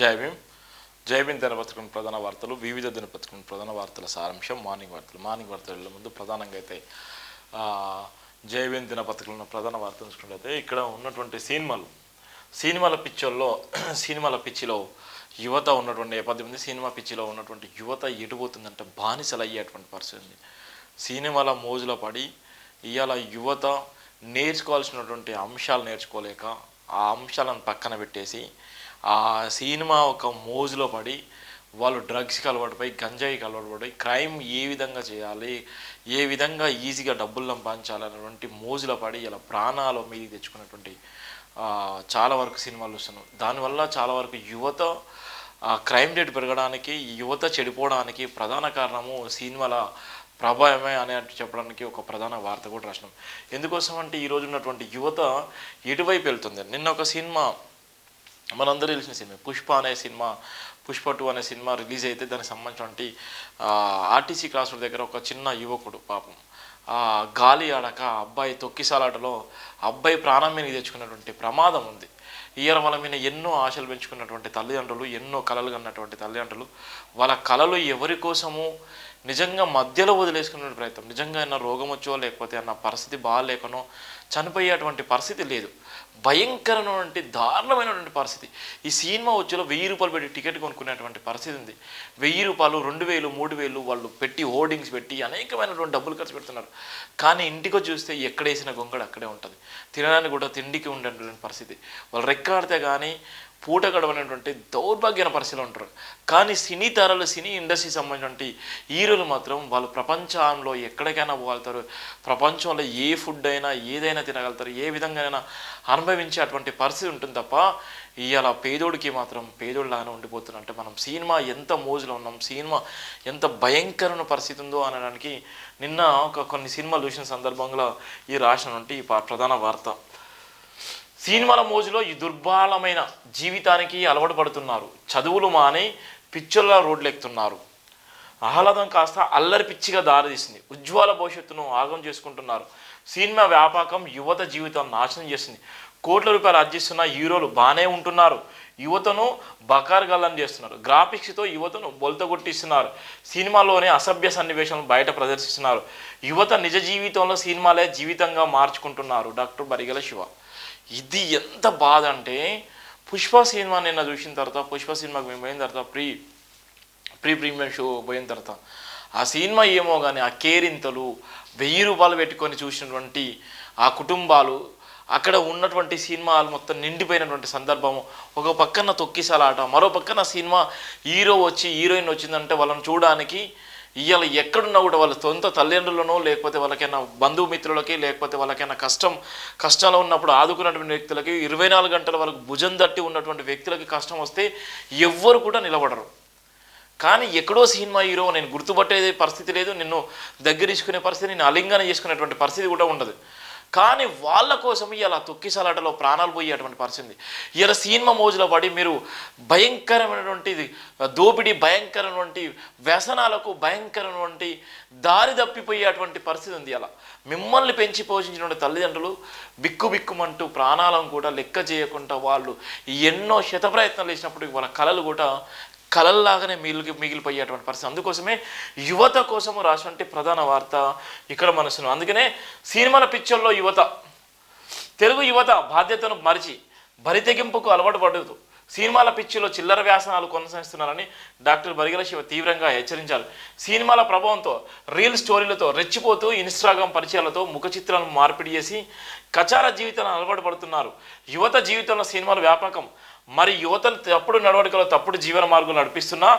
జై భీమ్ జై భీమ్ దినపత్రికం ప్రధాన వార్తలు వివిధ దినపత్రికం ప్రధాన వార్తల సారాంశం మార్నింగ్ వార్తలు. మార్నింగ్ వార్తల ముందు ప్రధానంగా అయితే జై భీమ్ దినపత్రికలను ప్రధాన వార్తలు చూసుకున్నట్లయితే ఇక్కడ ఉన్నటువంటి సినిమాలు. సినిమాల పిచ్చల్లో సినిమాల పిచ్చిలో యువత ఉన్నటువంటి పది మంది సినిమా పిచ్చిలో ఉన్నటువంటి యువత ఎటుపోతుందంటే బానిసలు అయ్యేటువంటి పరిస్థితి ఉంది. సినిమాల మోజులో పడి ఇవాళ యువత నేర్చుకోవాల్సినటువంటి అంశాలు నేర్చుకోలేక ఆ అంశాలను పక్కన పెట్టేసి ఆ సినిమా ఒక మోజులో పడి వాళ్ళు డ్రగ్స్కి అలవాటు పడి గంజాయికి అలవాటు పడి క్రైమ్ ఏ విధంగా చేయాలి ఏ విధంగా ఈజీగా డబ్బులు సంపాదించాలనేటువంటి మోజులో పడి ఇలా ప్రాణాల మీద తెచ్చుకున్నటువంటి చాలా వరకు సినిమాలు వస్తున్నాం దానివల్ల చాలా వరకు యువత ఆ క్రైమ్ రేట్ పెరగడానికి యువత చెడిపోవడానికి ప్రధాన కారణము సినిమాల ప్రభావమే అని చెప్పడానికి ఒక ప్రధాన వార్త కూడా రాసినాం. ఎందుకోసం అంటే ఈరోజు ఉన్నటువంటి యువత ఎటువైపు వెళ్తుంది. నిన్న ఒక సినిమా మనందరూ తెలిసిన సినిమా. పుష్ప అనే సినిమా పుష్ప టూ అనే సినిమా రిలీజ్ అయితే దానికి సంబంధించినటువంటి ఆర్టీసీ క్లాస్ రోడ్ దగ్గర ఒక చిన్న యువకుడు పాపం. గాలి ఆడక అబ్బాయి తొక్కిసాలాటలో అబ్బాయి ప్రాణం మీద తెచ్చుకున్నటువంటి ప్రమాదం ఉంది. ఈయన వాళ్ళ మీద ఎన్నో ఆశలు పెంచుకున్నటువంటి తల్లిదండ్రులు ఎన్నో కళలు కన్నటువంటి తల్లిదండ్రులు. వాళ్ళ కళలు ఎవరి కోసము? నిజంగా మధ్యలో వదిలేసుకునే ప్రయత్నం. నిజంగా ఏమన్నా రోగం వచ్చో లేకపోతే అన్న పరిస్థితి బాగాలేకనో చనిపోయేటువంటి పరిస్థితి లేదు. భయంకరమైనటువంటి దారుణమైనటువంటి పరిస్థితి. ఈ సినిమా వచ్చేలో వెయ్యి రూపాయలు పెట్టి టికెట్ కొనుక్కునేటువంటి పరిస్థితి ఉంది. వెయ్యి రూపాయలు రెండు వేలు మూడు వేలు వాళ్ళు పెట్టి హోర్డింగ్స్ పెట్టి అనేకమైనటువంటి డబ్బులు ఖర్చు పెడుతున్నారు. కానీ ఇంటికి చూస్తే ఎక్కడేసిన గొంగడు అక్కడే ఉంటుంది. తినడానికి కూడా తిండికి ఉండేటువంటి పరిస్థితి. వాళ్ళు రెక్కాడితే కానీ పూట గడవనటువంటి దౌర్భాగ్యన పరిస్థితిలో ఉంటారు. కానీ సినీ తారలు సినీ ఇండస్ట్రీ సంబంధించినటువంటి హీరోలు మాత్రం వాళ్ళు ప్రపంచంలో ఎక్కడికైనా పోగలుగుతారు. ప్రపంచంలో ఏ ఫుడ్ అయినా ఏదైనా తినగలుగుతారు. ఏ విధంగానైనా అనుభవించే అటువంటి పరిస్థితి ఉంటుంది తప్ప ఇవాళ పేదోడికి మాత్రం పేదోడిలాగానే ఉండిపోతున్నారు. అంటే మనం సినిమా ఎంత మోజులో ఉన్నాం సినిమా ఎంత భయంకరమైన పరిస్థితి ఉందో అనడానికి నిన్న ఒక కొన్ని సినిమాలు చూసిన సందర్భంలో ఈ రాసినటువంటి ఈ ప- ప్రధాన వార్త. సినిమాల మోజులో ఈ దుర్బలమైన జీవితానికి అలవాటు పడుతున్నారు. చదువులు మాని పిచ్చర్ల రోడ్లు ఎక్కుతున్నారు. ఆహ్లాదం కాస్త అల్లరి పిచ్చిగా దారితీసింది ఉజ్వల భవిష్యత్తును ఆగం చేసుకుంటున్నారు. సినిమా వ్యాపకం యువత జీవితం నాశనం చేసింది. కోట్ల రూపాయలు ఆర్జిస్తున్న హీరోలు బాగానే ఉంటున్నారు. యువతను బకార్ గల్లం చేస్తున్నారు. గ్రాఫిక్స్తో యువతను బొలత కొట్టిస్తున్నారు. సినిమాలోనే అసభ్య సన్నివేశాలను బయట ప్రదర్శిస్తున్నారు. యువత నిజ జీవితంలో సినిమాలే జీవితంగా మార్చుకుంటున్నారు. డాక్టర్ బరిగల శివ. ఇది ఎంత బాధ అంటే పుష్ప సినిమా నిన్న చూసిన తర్వాత పుష్ప సినిమాకి మేము పోయిన తర్వాత ప్రీ ప్రీ ప్రీమియర్ షో పోయిన తర్వాత ఆ సినిమా ఏమో కానీ ఆ కేరింతలు వెయ్యి రూపాయలు పెట్టుకొని చూసినటువంటి ఆ కుటుంబాలు అక్కడ ఉన్నటువంటి సినిమాలు మొత్తం నిండిపోయినటువంటి సందర్భము ఒక పక్కన తొక్కిసలాట మరో పక్కన సినిమా హీరో వచ్చి హీరోయిన్ వచ్చిందంటే వాళ్ళని చూడడానికి ఇవాళ ఎక్కడున్నా కూడా వాళ్ళ సొంత తల్లిదండ్రులను లేకపోతే వాళ్ళకైనా బంధుమిత్రులకి లేకపోతే వాళ్ళకైనా కష్టం కష్టాలు ఉన్నప్పుడు ఆదుకున్నటువంటి వ్యక్తులకి ఇరవై నాలుగు గంటల వరకు భుజం తట్టి ఉన్నటువంటి వ్యక్తులకి కష్టం వస్తే ఎవ్వరు కూడా నిలబడరు. కానీ ఎక్కడో సినిమా హీరో నేను గుర్తుపట్టేది పరిస్థితి లేదు నిన్ను దగ్గరించుకునే పరిస్థితి నేను అలింగనం చేసుకునేటువంటి పరిస్థితి కూడా ఉండదు. కానీ వాళ్ళ కోసం ఇలా తొక్కిసలాటలో ప్రాణాలు పోయేటువంటి పరిస్థితి. ఇలా సినిమా మోజులో పడి మీరు భయంకరమైనటువంటి దోపిడీ భయంకరమైనటువంటి వ్యసనాలకు భయంకరమైనటువంటి దారి తప్పిపోయేటువంటి పరిస్థితి ఉంది అలా. మిమ్మల్ని పెంచి పోషించినటువంటి తల్లిదండ్రులు బిక్కు బిక్కుమంటూ ప్రాణాలను కూడా లెక్క చేయకుండా వాళ్ళు ఎన్నో శత ప్రయత్నాలు చేసినప్పుడు వాళ్ళ కళలు కూడా కళల్లాగానే మిగిలి మిగిలిపోయేటువంటి పరిస్థితి. అందుకోసమే యువత కోసము రాసినటువంటి ప్రధాన వార్త ఇక్కడ మనసును. అందుకనే సినిమాల పిక్చర్లో యువత తెలుగు యువత బాధ్యతను మరిచి బరితెగింపుకు అలవాటు పడదు. సినిమాల పిచ్చిలో చిల్లర వ్యాసనాలు కొనసాగిస్తున్నారని డాక్టర్ బరిగల శివ తీవ్రంగా హెచ్చరించారు. సినిమాల ప్రభావంతో రీల్ స్టోరీలతో రెచ్చిపోతూ ఇన్స్టాగ్రామ్ పరిచయాలతో ముఖ చిత్రాలను మార్పిడి చేసి కచార జీవితాలను అలవాటు పడుతున్నారు. యువత జీవితంలో సినిమాల వ్యాపకం మరి యువతను తప్పుడు నడవడికలో తప్పుడు జీవన మార్గం నడిపిస్తున్నా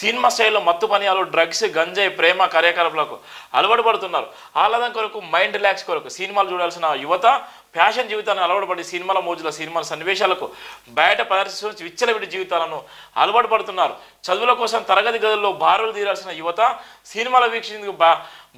సినిమా స్టైల్లో మత్తు పనియాలు డ్రగ్స్ గంజాయి ప్రేమ కార్యకలాపాలకు అలవాటు పడుతున్నారు. ఆహ్లాదం కొరకు మైండ్ రిలాక్స్ కొరకు సినిమాలు చూడాల్సిన యువత ఫ్యాషన్ జీవితాన్ని అలవాటు పడి సినిమాల మోజుల సినిమాల సన్నివేశాలకు బయట ప్రదర్శిస్తూ విచ్చలవిడి జీవితాలను అలవాటు పడుతున్నారు. చదువుల కోసం తరగతి గదుల్లో బారులు తీరాల్సిన యువత సినిమాల వీక్షించేందుకు బా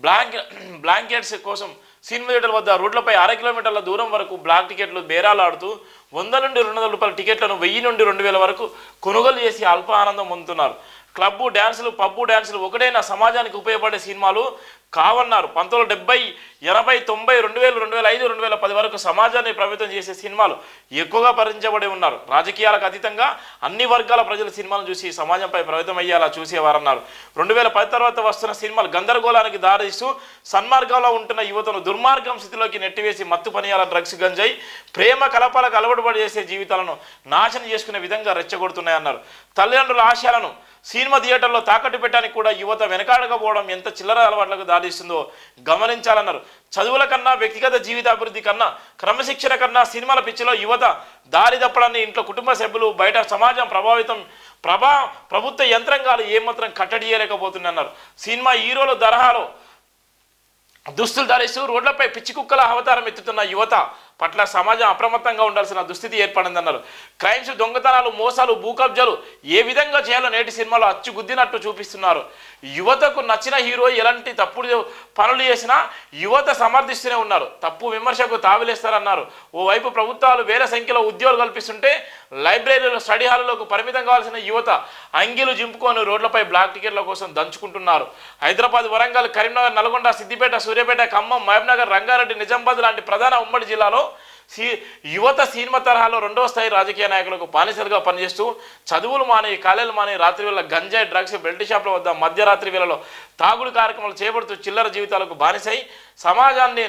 బ్లాంక్ బ్లాంకెట్స్ కోసం సినిమా థియేటర్ల వద్ద రోడ్లపై అర కిలోమీటర్ల దూరం వరకు బ్లాక్ టికెట్లు బేరాలాడుతూ వంద నుండి రెండు వందల రూపాయల టికెట్లను వెయ్యి నుండి రెండు వేల వరకు కొనుగోలు చేసి అల్ప ఆనందం పొందుతున్నారు. క్లబ్బు డ్యాన్సులు పబ్బు డ్యాన్సులు ఒకటైన సమాజానికి ఉపయోగపడే సినిమాలు కావన్నారు. పంతొమ్మిది డెబ్బై ఎనభై తొంభై రెండు వేలు రెండు వేల ఐదు రెండు వేల పది వరకు సమాజాన్ని ప్రభావితం చేసే సినిమాలు ఎక్కువగా పరిచయబడి ఉన్నారు. రాజకీయాలకు అతీతంగా అన్ని వర్గాల ప్రజల సినిమాలను చూసి సమాజంపై ప్రభావితం అయ్యేలా చూసేవారన్నారు. రెండు వేల పది తర్వాత వస్తున్న సినిమాలు గందరగోళానికి దారిస్తూ సన్మార్గంలో ఉంటున్న యువతను దుర్మార్గం స్థితిలోకి నెట్టివేసి మత్తు పనియాల డ్రగ్స్ గంజాయి ప్రేమ కలపాలకు అలవాటు చేసే జీవితాలను నాశనం చేసుకునే విధంగా రెచ్చగొడుతున్నాయన్నారు. తల్లిదండ్రుల ఆశయాలను సినిమా థియేటర్లో తాకట్టు పెట్టడానికి కూడా యువత వెనకాడకపోవడం ఎంత చిల్లర అలవాట్లకు సాధిస్తుందో గమనించాలన్నారు. చదువుల కన్నా వ్యక్తిగత జీవిత అభివృద్ధి కన్నా క్రమశిక్షణ కన్నా సినిమాల పిచ్చిలో యువత దారి తప్పడాన్ని ఇంట్లో కుటుంబ సభ్యులు బయట సమాజం ప్రభావితం ప్రభా ప్రభుత్వ యంత్రాంగాలు ఏమాత్రం కట్టడి చేయలేకపోతున్నారు సినిమా హీరోల తరహాలో దుస్తులు ధరిస్తూ రోడ్లపై పిచ్చి కుక్కల అవతారం ఎత్తుతున్న యువత పట్ల సమాజం అప్రమత్తంగా ఉండాల్సిన దుస్థితి ఏర్పడిందన్నారు. క్రైమ్స్ దొంగతనాలు మోసాలు భూకబ్జాలు ఏ విధంగా చేయాలో నేటి సినిమాలో అచ్చు గుద్దినట్టు చూపిస్తున్నారు. యువతకు నచ్చిన హీరో ఎలాంటి తప్పుడు పనులు చేసినా యువత సమర్థిస్తూనే ఉన్నారు. తప్పు విమర్శకు తావిలేస్తారన్నారు. ఓవైపు ప్రభుత్వాలు వేల సంఖ్యలో ఉద్యోగాలు కల్పిస్తుంటే లైబ్రరీలు స్టడీ హాల్లోకి పరిమితం కావాల్సిన యువత అంగీలు జింపుకొని రోడ్లపై బ్లాక్ టికెట్ల కోసం దంచుకుంటున్నారు. హైదరాబాద్ వరంగల్ కరీంనగర్ నల్గొండ సిద్దిపేట సూర్యాపేట ఖమ్మం మహబూబ్నగర్ రంగారెడ్డి నిజామాబాద్ లాంటి ప్రధాన ఉమ్మడి జిల్లాలో సి యువత సినిమా తరహాలో రెండవ స్థాయి రాజకీయ నాయకులకు బానిసలుగా పనిచేస్తూ చదువులు మాని కాలేజీలు మాని రాత్రి వేళ గంజాయి డ్రగ్స్ బెల్ట్ షాప్ల వద్ద మధ్యరాత్రి వేళలో తాగుడు కార్యక్రమాలు చేపడుతూ చిల్లర జీవితాలకు బానిసై సమాజాన్ని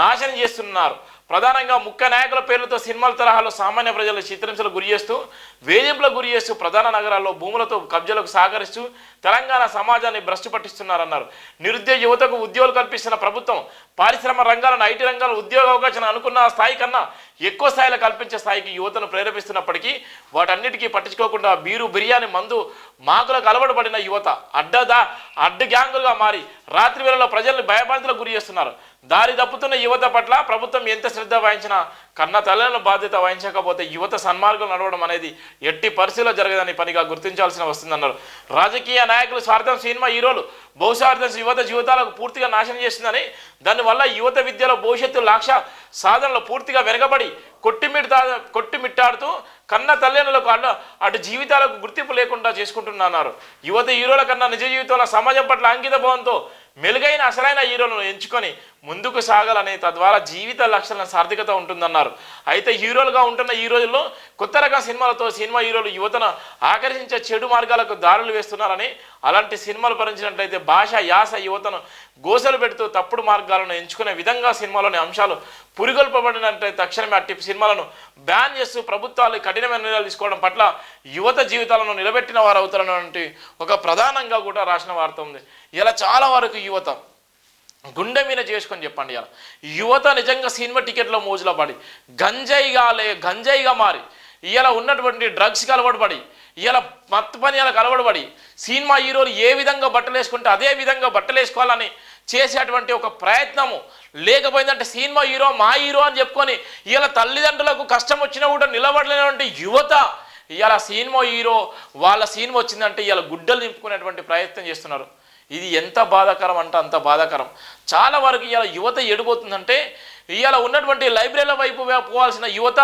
నాశనం చేస్తున్నారు. ప్రధానంగా ముఖ్య నాయకుల పేర్లతో సినిమాల తరహాలో సామాన్య ప్రజలు చిత్రించలు గురి చేస్తూ వేధింపులకు గురి చేస్తూ ప్రధాన నగరాల్లో భూములతో కబ్జాలకు సహకరిస్తూ తెలంగాణ సమాజాన్ని భ్రష్టు పట్టిస్తున్నారన్నారు. నిరుద్యోగ యువతకు ఉద్యోగాలు కల్పిస్తున్న ప్రభుత్వం పారిశ్రమ రంగాలను ఐటీ రంగాల్లో ఉద్యోగ అవకాశాలు అనుకున్న స్థాయి కన్నా ఎక్కువ స్థాయిలో కల్పించే స్థాయికి యువతను ప్రేరేపిస్తున్నప్పటికీ వాటన్నిటికీ పట్టించుకోకుండా బీరు బిర్యానీ మందు మాకులకు అలవాటు పడిన యువత అడ్డదా అడ్డు గ్యాంగులుగా మారి రాత్రి వేళలో ప్రజల్ని భయభ్రాంతులకు గురి చేస్తున్నారు. దారి తప్పుతున్న యువత పట్ల ప్రభుత్వం ఎంత శ్రద్ధ వహించినా కన్న తల్లిన బాధ్యత వహించకపోతే యువత సన్మార్గం నడవడం అనేది ఎట్టి పరిస్థితిలో జరగదని పనిగా గుర్తించాల్సిన వస్తుందన్నారు. రాజకీయ నాయకులు స్వార్థం సినిమా హీరోలు బహుశార్థం యువత జీవితాలకు పూర్తిగా నాశనం చేస్తుందని దానివల్ల యువత విద్యలో భవిష్యత్తు లక్ష్య సాధనలో పూర్తిగా వెనకబడి కొట్టిమిడతా కొట్టిమిట్టాడుతూ కన్న తల్లిదండ్రులకు అడ్డ అటు జీవితాలకు గుర్తింపు లేకుండా చేసుకుంటున్నారు యువత హీరోల కన్నా నిజ జీవితంలో సమాజం పట్ల అంకిత భావంతో మెలుగైన అసలైన హీరోలను ఎంచుకొని ముందుకు సాగాలని తద్వారా జీవిత లక్షణ సార్థకత ఉంటుందన్నారు. అయితే హీరోలుగా ఉంటున్న ఈ రోజుల్లో కొత్త రకం సినిమాలతో సినిమా హీరోలు యువతను ఆకర్షించే చెడు మార్గాలకు దారులు వేస్తున్నారని అలాంటి సినిమాలు భరించినట్లయితే భాష యాస యువతను గోసలు పెడుతూ తప్పుడు మార్గాలను ఎంచుకునే విధంగా సినిమాలోని అంశాలు పురిగొల్పబడినట్లయితే తక్షణమే అట్టి సినిమాలను బ్యాన్ చేస్తూ ప్రభుత్వాలు కఠినమైన నిర్ణయాలు తీసుకోవడం పట్ల యువత జీవితాలను నిలబెట్టిన వారు అవుతారన్నటువంటి ఒక ప్రధానంగా కూడా రాసిన వార్త ఉంది. ఇలా చాలా వరకు యువత గుండె మీద చేసుకొని చెప్పండి ఇలా. యువత నిజంగా సినిమా టికెట్లో మోజులో పడి గంజాయిగా లే గంజాయిగా మారి ఇలా ఉన్నటువంటి డ్రగ్స్కి అలవాటు పడి ఇలా మత్తు పనియాలకు అలవాటు పడి సినిమా హీరోలు ఏ విధంగా బట్టలు వేసుకుంటే అదే విధంగా బట్టలు వేసుకోవాలని చేసేటువంటి ఒక ప్రయత్నము. లేకపోయిందంటే సినిమా హీరో మా హీరో అని చెప్పుకొని ఇలా తల్లిదండ్రులకు కష్టం వచ్చినా కూడా నిలబడలేనటువంటి యువత ఇలా సినిమా హీరో వాళ్ళ సినిమా వచ్చిందంటే ఇలా గుడ్డలు నింపుకునేటువంటి ప్రయత్నం చేస్తున్నారు. ఇది ఎంత బాధాకరం అంటే అంత బాధాకరం. చాలా వరకు ఇవాళ యువత ఎడిపోతుందంటే ఇవాళ ఉన్నటువంటి లైబ్రరీల వైపు పోవాల్సిన యువత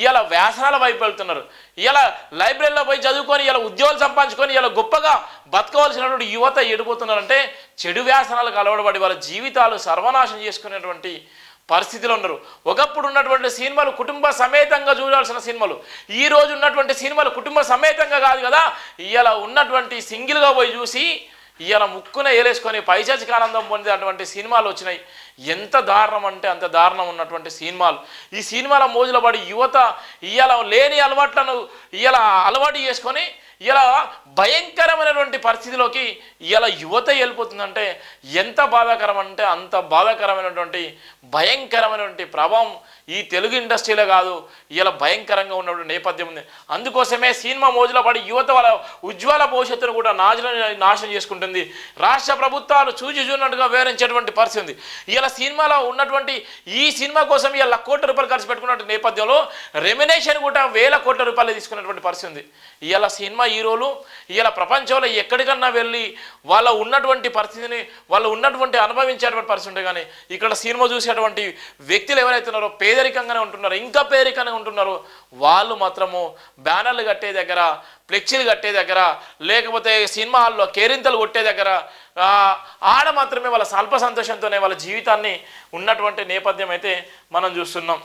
ఇవాళ వ్యాసనాల వైపు వెళ్తున్నారు. ఇవాళ లైబ్రరీలో పోయి చదువుకొని ఇలా ఉద్యోగాలు సంపాదించుకొని ఇలా గొప్పగా బతకవలసినటువంటి యువత ఎడిపోతున్నారంటే చెడు వ్యాసనాలకు అలవడబడి వాళ్ళ జీవితాలు సర్వనాశనం చేసుకునేటువంటి పరిస్థితిలో ఉన్నారు. ఒకప్పుడు ఉన్నటువంటి సినిమాలు కుటుంబ సమేతంగా చూడాల్సిన సినిమాలు. ఈ రోజు ఉన్నటువంటి సినిమాలు కుటుంబ సమేతంగా కాదు కదా ఇలా ఉన్నటువంటి సింగిల్గా పోయి చూసి ఈయన ముక్కున ఏలేసుకొని పైచాచిక ఆనందం పొందే అటువంటి సినిమాలు వచ్చినాయి. ఎంత దారుణం అంటే అంత దారుణం ఉన్నటువంటి సినిమాలు. ఈ సినిమాల మోజుల పడి యువత ఇవాళ లేని అలవాట్లను ఇవాళ అలవాటు చేసుకొని ఇలా భయంకరమైనటువంటి పరిస్థితిలోకి ఇలా యువత వెళ్ళిపోతుందంటే ఎంత బాధాకరం అంటే అంత బాధాకరమైనటువంటి భయంకరమైనటువంటి ప్రభావం ఈ తెలుగు ఇండస్ట్రీలో కాదు ఇలా భయంకరంగా ఉన్నటువంటి నేపథ్యం ఉంది. అందుకోసమే సినిమా మోజులో పడి యువత వాళ్ళ ఉజ్వల భవిష్యత్తును కూడా నాశనం నాశనం చేసుకుంటుంది. రాష్ట్ర ప్రభుత్వాలు చూచి చూనట్టుగా వివరించేటువంటి పరిస్థితి ఉంది. ఇలా సినిమాలో ఉన్నటువంటి ఈ సినిమా కోసం ఇలా కోట్ల రూపాయలు ఖర్చు పెట్టుకున్నటువంటి నేపథ్యంలో రెమినేషన్ కూడా వేల కోట్ల రూపాయలు తీసుకున్నటువంటి పరిస్థితి ఉంది. ఇలా సినిమా హీరోలు ఇలా ప్రపంచంలో ఎక్కడికన్నా వెళ్ళి వాళ్ళ ఉన్నటువంటి పరిస్థితిని వాళ్ళు ఉన్నటువంటి అనుభవించేటువంటి పరిస్థితి ఉంటే కానీ ఇక్కడ సినిమా చూసేటువంటి వ్యక్తులు ఎవరైతే ఉన్నారో పేదరికంగానే ఉంటున్నారో ఇంకా పేదరికంగానే ఉంటున్నారో వాళ్ళు మాత్రము బ్యానర్లు కట్టే దగ్గర ఫ్లెక్సీలు కట్టే దగ్గర లేకపోతే సినిమా హాల్లో కేరింతలు కొట్టే దగ్గర ఆడ మాత్రమే వాళ్ళ స్వల్ప సంతోషంతోనే వాళ్ళ జీవితాన్ని ఉన్నటువంటి నేపథ్యం అయితే మనం చూస్తున్నాం.